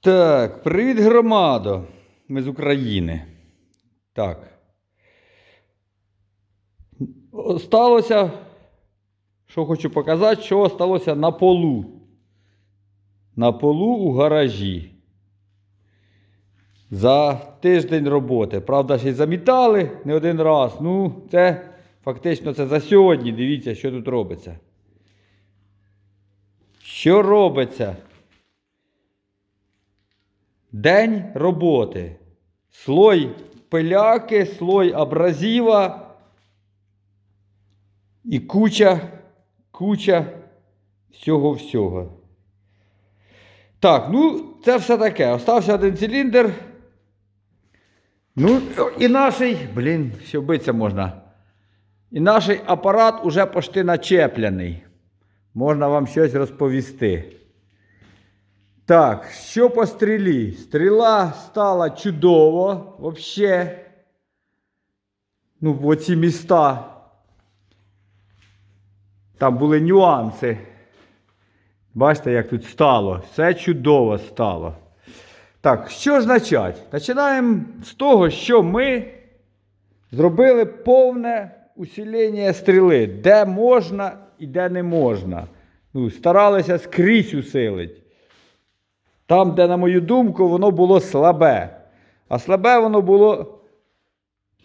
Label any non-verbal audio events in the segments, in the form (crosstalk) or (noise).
Так, привіт, громадо. Ми з України. Так. Осталося, що хочу показати, що осталося на полу. На полу у гаражі. За тиждень роботи. Правда, ще й замітали не один раз. Ну, це фактично це за сьогодні. Дивіться, що тут робиться. Що робиться? День роботи. Слой пиляки, слой абразива і куча, куча всього-всього. Так, ну, це все таке. Остався один циліндр. Ну, і наший, блін, що биться можна. І наш апарат уже почти начеплений. Можна вам щось розповісти. Так, що по стрілі? Стріла стала чудово, вообще. Ну, оці міста. Там були нюанси. Бачите, як тут стало. Все чудово стало. Так, що ж почати? Починаємо з того, що ми зробили повне усилення стріли, де можна і де не можна. Ну, старалися скрізь усилити. Там, де, на мою думку, воно було слабе. А слабе воно було,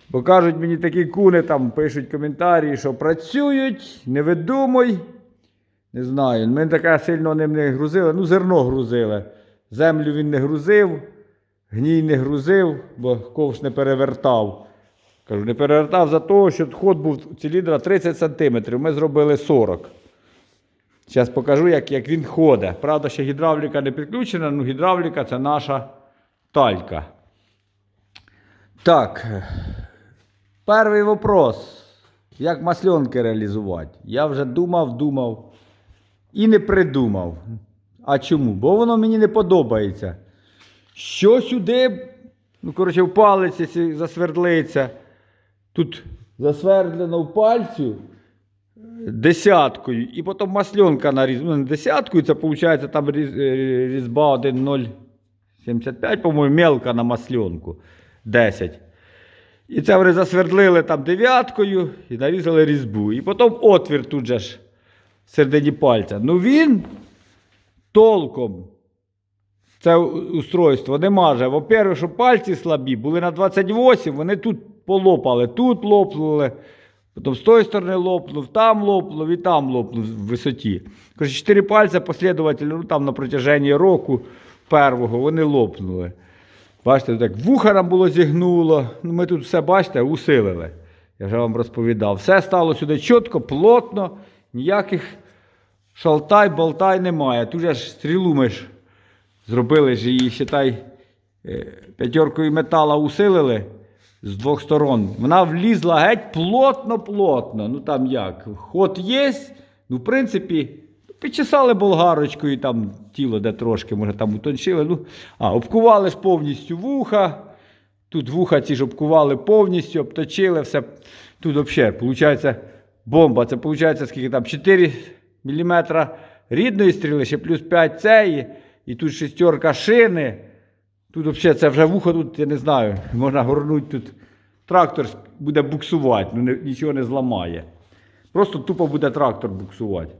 бо кажуть мені такі куни, там пишуть коментарі, що працюють, не видумуй. Не знаю, ми таке сильно ним не грузили. Ну, зерно грузили. Землю він не грузив, гній не грузив, бо ковш не перевертав. Кажу, не перевертав за того, що ход був у циліндра 30 см. Ми зробили 40 Зараз покажу, як, як він ходить. Правда, ще гідравліка не підключена, ну гідравліка це наша талька. Так. Перший вопрос. Як масленки реалізувати? Я вже думав, думав і не придумав. А чому? Бо воно мені не подобається. Що сюди, ну, коротше, в палиці засвердлиться. Тут засвердлено в пальцю десяткою, і потім масленка нарізана. Ну, десяткою, це виходить там е, різьба 1,075, по-моєму, мелка на масленку 10. І це вони засвердлили там дев'яткою і нарізали різьбу. І потім отвір тут же ж в середині пальця. Ну він толком. Це устройство не маже. Во-первых, що пальці слабі, були на 28, вони тут полопали, тут лопнули, потім з тої сторони лопнув, там лопнув і там лопнув в висоті. Коротше, чотири пальця послідовательно, ну там на протяженні року первого вони лопнули. Бачите, так вуха нам було зігнуло. Ну, ми тут все, бачите, усилили. Я вже вам розповідав. Все стало сюди чітко, плотно, ніяких шалтай, болтай немає. Тут же ж стрілу ми ж зробили ж її, считай, е, п'ятеркою метала усилили з двох сторон. Вона влізла геть плотно-плотно. Ну там як? Ход є, ну, в принципі, підчесали болгарочкою там тіло, де трошки, може там утончили. Ну, а, обкували ж повністю вуха. Тут вуха ці ж обкували повністю, обточили все. Тут взагалі, виходить, бомба. Це виходить, скільки там 4 мм рідної стріли, ще плюс 5 цієї. І тут шестерка шини. Тут взагалі це вже вухо, тут, я не знаю, можна горнути тут. Трактор буде буксувати, ну нічого не зламає. Просто тупо буде трактор буксувати.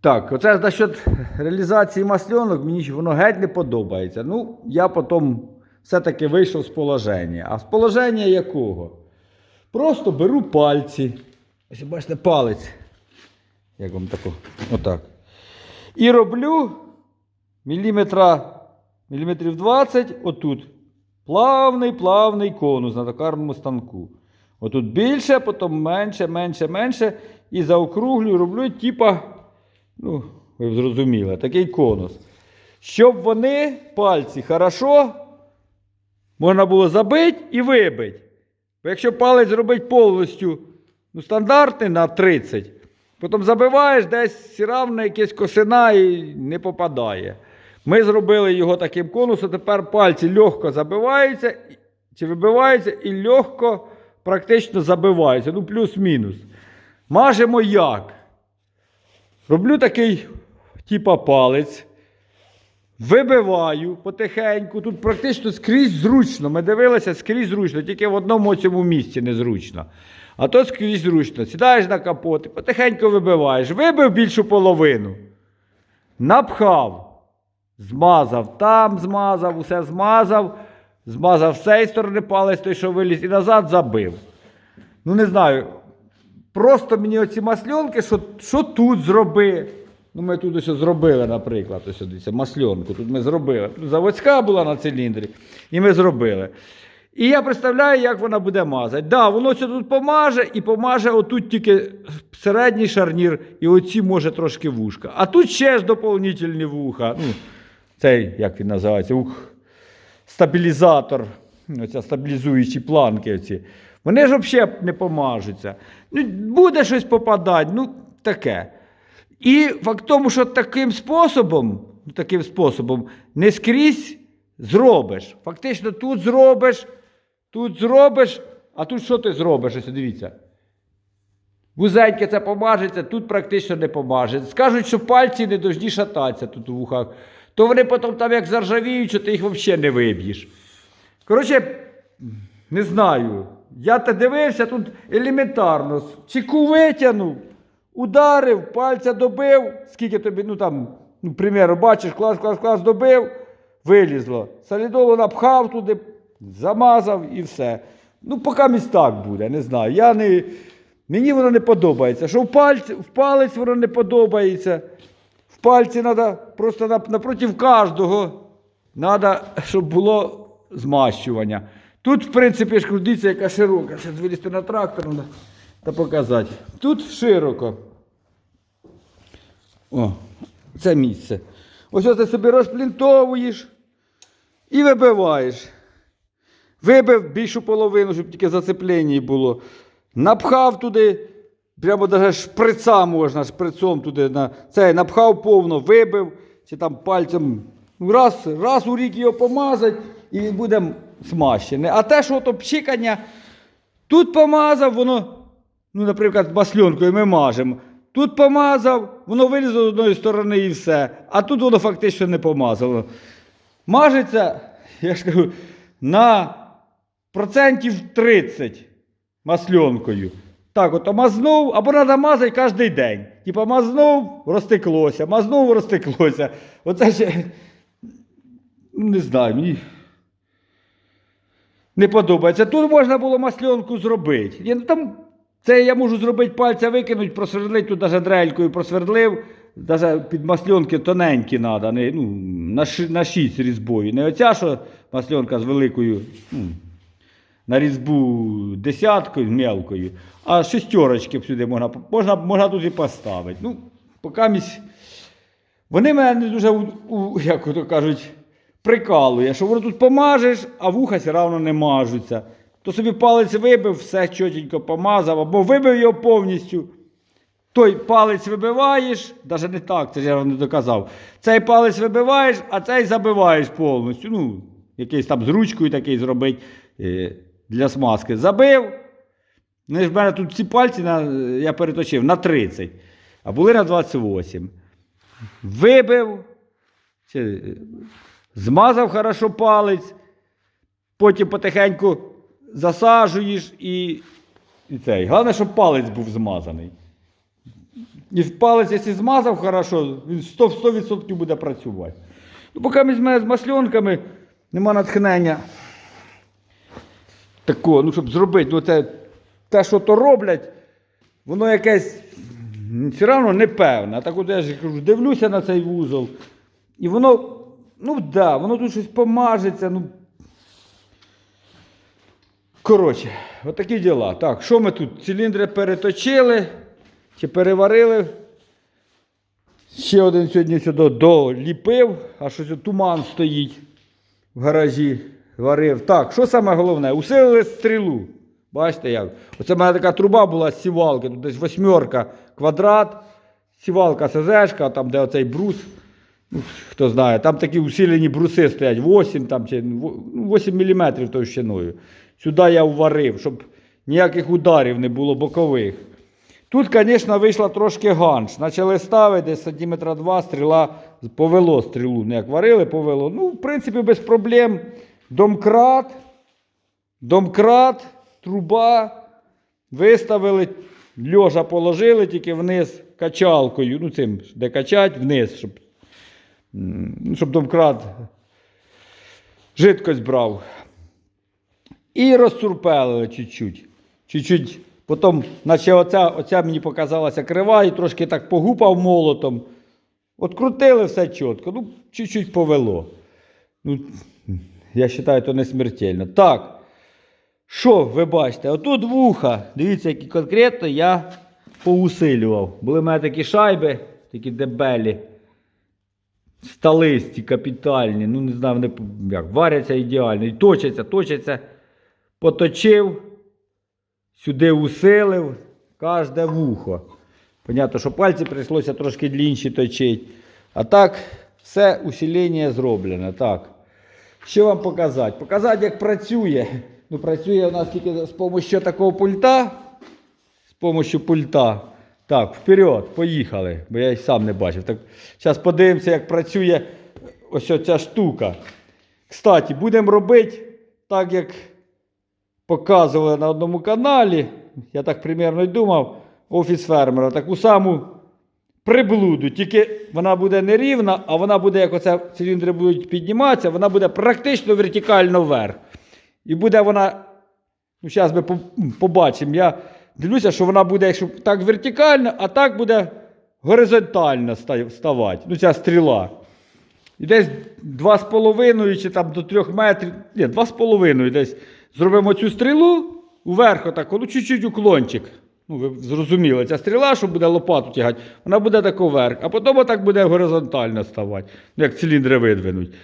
Так, оце насчет реалізації масленок, мені воно геть не подобається. Ну, я потім все-таки вийшов з положення. А з положення якого? Просто беру пальці. Ось бачите, палець. Як вам тако? Отак. І роблю міліметра, міліметрів 20 отут. Плавний, плавний конус на токарному станку. Отут більше, потім менше, менше, менше. І заокруглюю, роблю, типа, ну, ви зрозуміли, такий конус. Щоб вони, пальці, хорошо, можна було забити і вибити. Бо якщо палець зробити повністю ну, стандартний на 30, потім забиваєш десь равно якась косина і не попадає. Ми зробили його таким конусом, тепер пальці легко забиваються чи вибиваються і легко практично забиваються. Ну, плюс-мінус. Мажемо як? Роблю такий, типа палець. Вибиваю потихеньку. Тут практично скрізь зручно. Ми дивилися скрізь зручно, тільки в одному цьому місці незручно. А то скрізь зручно. Сідаєш на капот, потихеньку вибиваєш. Вибив більшу половину. Напхав. Змазав там, змазав, усе змазав. Змазав з цієї сторони палець той, що виліз, і назад забив. Ну, не знаю. Просто мені оці масльонки, що, що тут зроби. Ну, ми тут ось зробили, наприклад, ось дивіться, масльонку. Тут ми зробили. Заводська була на циліндрі, і ми зробили. І я представляю, як вона буде мазати. Да, воно це тут помаже і помаже отут тільки середній шарнір, і оці може трошки вушка. А тут ще ж доповнительні вуха. Ну, цей, як він називається, ух, стабілізатор, оця стабілізуючі планки. Оці. Вони ж взагалі не помажуться. Ну, буде щось попадати, ну таке. І факт тому, що таким способом, ну, таким способом не скрізь зробиш. Фактично тут зробиш, тут зробиш, а тут що ти зробиш? Ось дивіться. Вузеньке це помажеться, тут практично не помаже. Скажуть, що пальці не должні шататися тут у вухах. То вони потім там як заржавіють, що ти їх взагалі не виб'єш. Коротше, не знаю. Я те дивився тут елементарно. Чеку витягнув, ударив, пальця добив. Скільки тобі, ну там, ну, примеру, бачиш, клас, клас, клас добив, вилізло. Солідолу напхав туди, замазав і все. Ну, поки місь так буде, не знаю. Я не, мені воно не подобається. Що в, пальці, в палець воно не подобається. Пальці треба просто нап- напротив кожного, треба, щоб було змащування. Тут, в принципі, ж дивіться, яка широка. Зараз вилізти на трактор та показати. Тут широко. О, це місце. Ось ти собі розплінтовуєш і вибиваєш. Вибив більшу половину, щоб тільки зацеплення було. Напхав туди, прямо навіть шприца можна, шприцом туди. На, це, напхав повно, вибив, чи там пальцем. Ну, Раз, раз у рік його помазать, і він буде смащений. А те, що то пшикання, тут помазав, воно, ну, наприклад, масльонкою ми мажемо. Тут помазав, воно вилізло з одної сторони і все. А тут воно фактично не помазало. Мажеться, я ж кажу, на процентів 30 масльонкою. Так, от мазнув, або треба мазати кожен день. Типа мазнув, розтеклося, мазнув, розтеклося. Оце ще, не знаю, мені не подобається. Тут можна було масльонку зробити. Я, ну, там, це я можу зробити пальця викинути, просвердлити тут навіть дрелькою просвердлив. Навіть під масльонки тоненькі треба, ну, на, 6 різьбою. Не оця, що масльонка з великою, ну, на різьбу десяткою мелкою, а шестерочки сюди можна, можна, можна тут і поставити. Ну, поки місь... Вони мене не дуже, як то кажуть, прикалує, що воно тут помажеш, а вуха все одно не мажуться. То собі палець вибив, все чотенько помазав, або вибив його повністю. Той палець вибиваєш, навіть не так, це ж я вам не доказав. Цей палець вибиваєш, а цей забиваєш повністю. Ну, якийсь там з ручкою такий зробить е, для смазки. Забив. Ну, в мене тут ці пальці на, я переточив на 30, а були на 28. Вибив, чи, е, змазав хорошо палець, потім потихеньку засаджуєш і, і цей. Головне, щоб палець був змазаний. І палець, якщо змазав хорошо, він 100, 100% буде працювати. Ну, поки ми з масльонками, нема натхнення такого, ну, щоб зробити, ну, це, те, що то роблять, воно якесь все одно непевне. Так от я ж кажу, дивлюся на цей вузол, і воно, ну да, воно тут щось помажеться, ну. Коротше, отакі діла. Так, що ми тут? Циліндри переточили чи переварили. Ще один сьогодні сюди доліпив, а щось туман стоїть в гаражі. Варив. Так, що саме головне? Усилили стрілу. Бачите як? Оце в мене така труба була з сівалки, тут десь восьмерка квадрат, сівалка СЗшка, там де оцей брус. Ну, хто знає, там такі усилені бруси стоять, 8 там, чи, ну, 8 мм товщиною. Сюди я вварив, щоб ніяких ударів не було бокових. Тут, звісно, вийшла трошки ганш. Почали ставити десь сантиметра два, стріла повело стрілу. Ну, як варили, повело. Ну, в принципі, без проблем. Домкрат, домкрат, труба. Виставили, льожа положили тільки вниз качалкою. Ну, цим, де качать, вниз, щоб, щоб домкрат жидкость брав. І розцурпелили чуть-чуть. Чуть-чуть. Потім, наче оця, оця мені показалася крива, і трошки так погупав молотом. От крутили все чітко, ну, чуть-чуть повело. Ну, я вважаю, то не смертельно. Так. Що ви бачите? Отут вуха. Дивіться, які конкретно я поусилював. Були в мене такі шайби, такі дебелі. Сталисті, капітальні. Ну, не знаю, вони як, варяться ідеально. І точаться, точаться. Поточив, сюди усилив, кожне вухо. Понятно, що пальці прийшлося трошки длінші точити. А так, все усилення зроблено. Так. Що вам показати? Показати, як працює. Ну, працює у нас тільки з допомогою такого пульта. З допомогою пульта. Так, вперед, поїхали, бо я й сам не бачив. Так, зараз подивимося, як працює ось ця штука. Кстати, будемо робити так, як показували на одному каналі. Я так примерно й думав, офіс фермера. Таку саму приблуду. Тільки вона буде не рівна, а вона буде, як оце циліндри будуть підніматися, вона буде практично вертикально вверх. І буде вона, ну зараз ми побачимо. Я дивлюся, що вона буде, якщо так вертикально, а так буде горизонтально ста- ставати. Ну, ця стріла. І десь 2,5 чи там до 3 метрів, ні, 2,5 десь зробимо цю стрілу уверх отако, ну чуть-чуть уклончик. Ну, ви зрозуміли, ця стріла, що буде лопату тягати, вона буде тако вверх, а потім отак буде горизонтально ставати, ну, як циліндри видвинуть.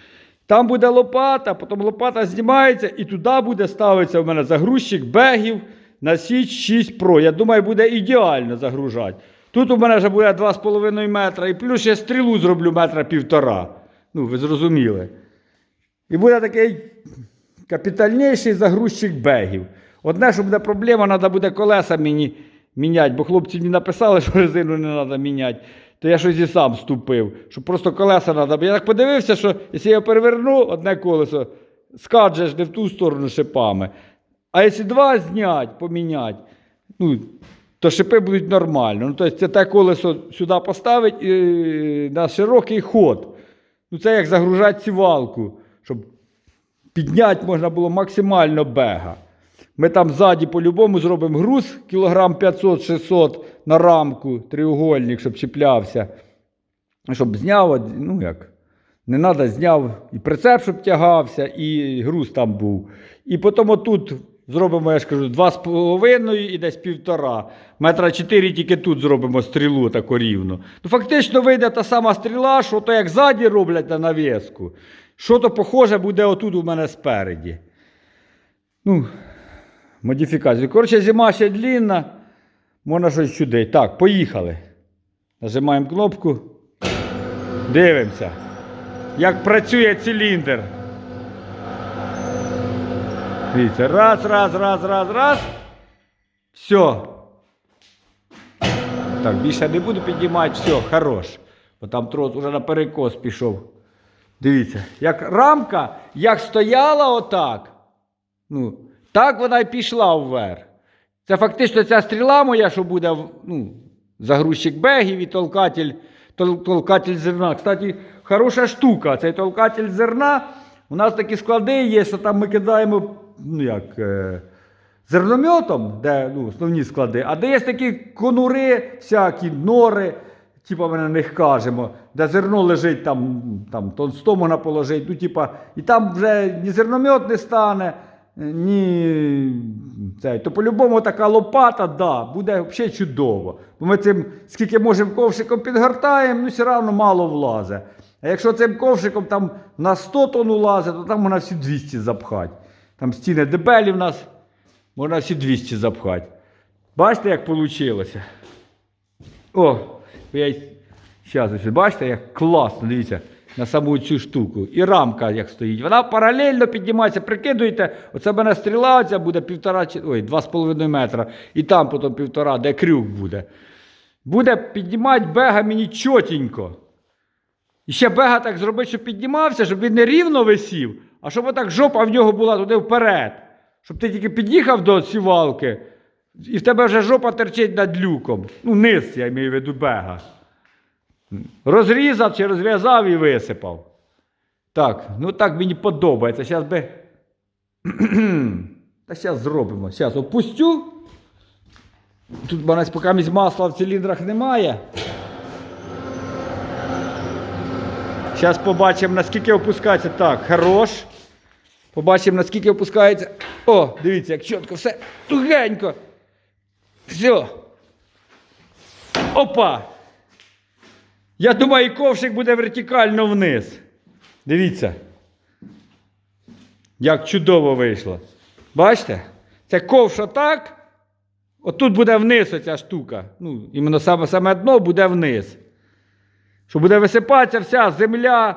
Там буде лопата, потім лопата знімається і туди буде ставитися у мене загрузчик бегів на Січ 6 Pro. Я думаю, буде ідеально загружати. Тут у мене вже буде 2,5 метра, і плюс я стрілу зроблю метра півтора. Ну, ви зрозуміли. І буде такий капітальніший загрузчик бегів. Одне, що буде проблема, треба буде колеса мені міняти, бо хлопці мені написали, що резину не треба міняти. То я щось і сам ступив, що просто колеса треба. Я так подивився, що якщо я переверну одне колесо, скаджеш не в ту сторону шипами. А якщо два знять, поміняти, ну, то шипи будуть нормально. Ну, тобто це те колесо сюди поставить і, на широкий ход. Ну, це як загружати сівалку, щоб підняти можна було максимально бега. Ми там ззаді по-любому зробимо груз кілограм 500-600 на рамку, треугольник, щоб чіплявся. Щоб зняв, ну як, не треба, зняв і прицеп, щоб тягався, і груз там був. І потім отут зробимо, я ж кажу, 2,5 і десь півтора. Метра 4 тільки тут зробимо стрілу таку рівно. Ну, фактично вийде та сама стріла, що то як ззаді роблять на навіску. Що то похоже буде отут у мене спереді. Ну, модифікацію. Коротше, зима ще длінна, можна щось чудити. Так, поїхали. Нажимаємо кнопку. Дивимося, як працює циліндр. Дивіться, раз, раз, раз, раз, раз. Все. Так, більше не буду піднімати, все, хорош. Бо там трос уже на перекос пішов. Дивіться, як рамка, як стояла отак. Ну, так вона й пішла вверх. Це фактично ця стріла моя, що буде ну, загрузчик бегів і толкатель, тол- толкатель зерна. Кстати, хороша штука. Цей толкатель зерна. У нас такі склади є, що там ми кидаємо ну, як, е, зернометом, де ну, основні склади, а де є такі конури, всякі нори, типа ми на них кажемо, де зерно лежить, там, там тон 100 можна положити, ну, типа, і там вже ні зерномет не стане, ні цей. То по-любому така лопата, да, буде взагалі чудово. Бо ми цим, скільки можемо ковшиком підгортаємо, ну все одно мало влазить. А якщо цим ковшиком там на 100 тонн улазить, то там можна всі 200 запхати. Там стіни дебелі в нас, можна всі 200 запхати. Бачите, як вийшло? О, я зараз бачите, як класно, дивіться, на саму цю штуку. І рамка як стоїть. Вона паралельно піднімається, прикидуєте, оце мене стріла, оця буде півтора, ой, два з половиною метра. І там потім півтора, де крюк буде. Буде піднімати бега мені чотенько. І ще бега так зробити, щоб піднімався, щоб він не рівно висів, а щоб отак жопа в нього була туди вперед. Щоб ти тільки під'їхав до сівалки, і в тебе вже жопа терчить над люком. Ну, низ, я маю в виду бега. Розрізав чи розв'язав і висипав. Так, ну так мені подобається. Зараз би. (clears throat) Та зараз зробимо. Зараз опустю. Тут в мене поки масла в циліндрах немає. Зараз побачимо, наскільки опускається. Так, хорош. Побачимо, наскільки опускається. О, дивіться, як чітко, все тугенько. Все. Опа. Я думаю, ковшик буде вертикально вниз. Дивіться. Як чудово вийшло. Бачите? Це ковш отак. Отут буде вниз оця штука. Ну, іменно саме, саме дно буде вниз. Що буде висипатися вся земля,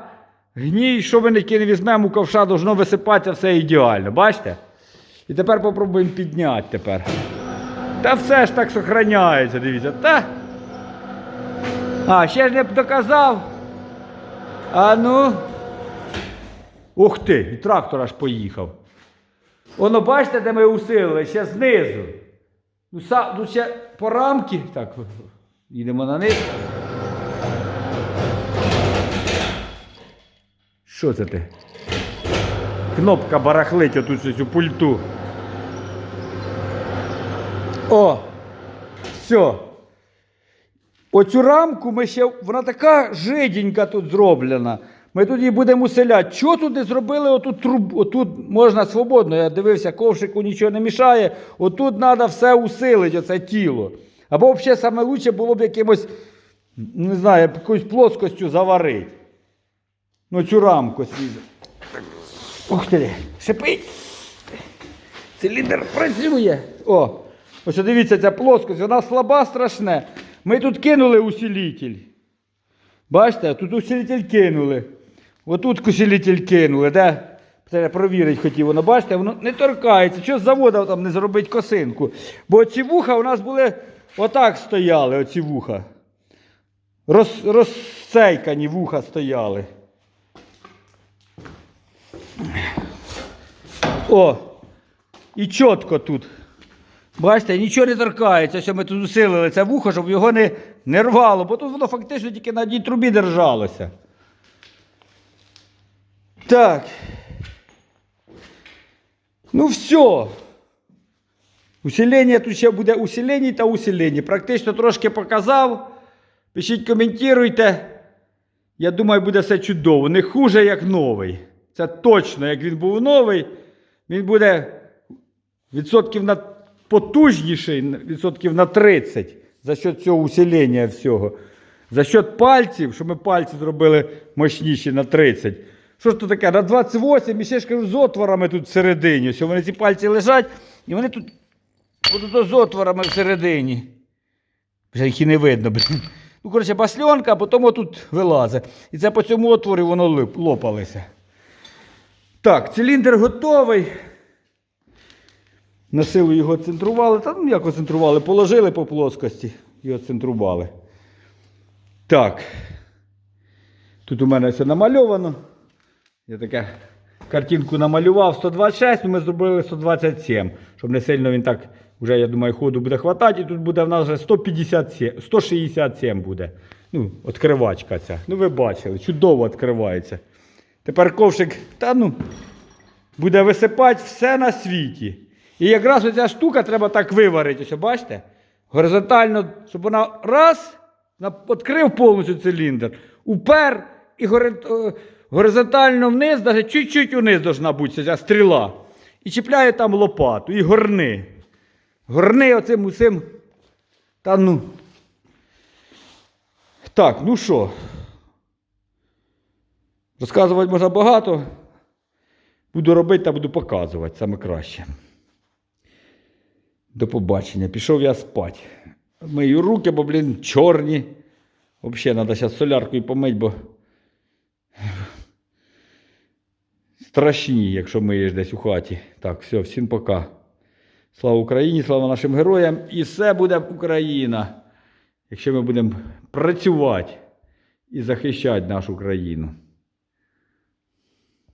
гній, що ми не візьмемо у ковша, должно висипатися все ідеально. Бачите? І тепер попробуємо підняти тепер. Та все ж так сохраняється, дивіться. Та. А, ще ж не доказав. А ну. Ух ти, і трактор аж поїхав. Воно, бачите, де ми усилили, ще знизу. Ну, са, ну ще по рамки. Так, їдемо на низ. Що це ти? Кнопка барахлить отут щось у пульту. О! Все. Оцю рамку ми ще. Вона така жиденька тут зроблена. Ми тут її будемо уселяти. Чого тут не зробили отут труб? Отут можна свободно. Я дивився, ковшику нічого не мішає. Отут треба все усилити, оце тіло. Або взагалі саме лучше було б якимось, не знаю, якоюсь плоскостю заварити. Ну, цю рамку свізу. Ух ти, шипить. Циліндр працює. О, ось дивіться, ця плоскость, вона слаба, страшне. Ми тут кинули усилитель. Бачите, тут усилитель кинули. Отут усилитель кинули, де? Це провірити хотів, воно бачите, воно не торкається. Що з заводу там не зробить косинку? Бо ці вуха у нас були отак стояли, оці вуха. Роз, розцейкані вуха стояли. О! І чітко тут. Бачите, нічого не торкається, що ми тут усилили це вухо, щоб його не, не рвало, бо тут воно фактично тільки на одній трубі держалося. Так. Ну все. Усилення тут ще буде усилення та усилення. Практично трошки показав. Пишіть, коментуйте. Я думаю, буде все чудово. Не хуже, як новий. Це точно, як він був новий, він буде відсотків на потужніший, відсотків на 30 за счет цього усилення всього. За счет пальців, що ми пальці зробили мощніші на 30. Що ж то таке? На 28 і ще ж кажу, з отворами тут всередині. Що вони ці пальці лежать, і вони тут будуть з отворами всередині. Вже їх і не видно. Ну, коротше, басльонка, а потім отут вилазить. І це по цьому отворі воно лопалося. Так, циліндр готовий. На силу його центрували. Та ну як оцентрували? Положили по плоскості і оцентрували. Так. Тут у мене все намальовано. Я таке картинку намалював 126, ну ми зробили 127, щоб не сильно він так, вже, я думаю, ходу буде хватати. І тут буде в нас вже 157, 167 буде. Ну, відкривачка ця. Ну, ви бачили, чудово відкривається. Тепер ковшик, та ну, буде висипати все на світі. І якраз оця штука треба так виварити, ось, бачите? Горизонтально, щоб вона раз, відкрив повністю циліндр, упер і е, горизонтально вниз, навіть чуть-чуть униз должна бути ця стріла. І чіпляє там лопату, і горни. Горни оцим усім. Та ну. Так, ну що? Розказувати можна багато. Буду робити та буду показувати саме краще. До побачення. Пішов я спати. Мию руки, бо, блін, чорні. Взагалі, треба зараз соляркою помити, бо страшні, якщо миєш десь у хаті. Так, все, всім пока. Слава Україні, слава нашим героям. І все буде Україна. Якщо ми будемо працювати і захищати нашу країну.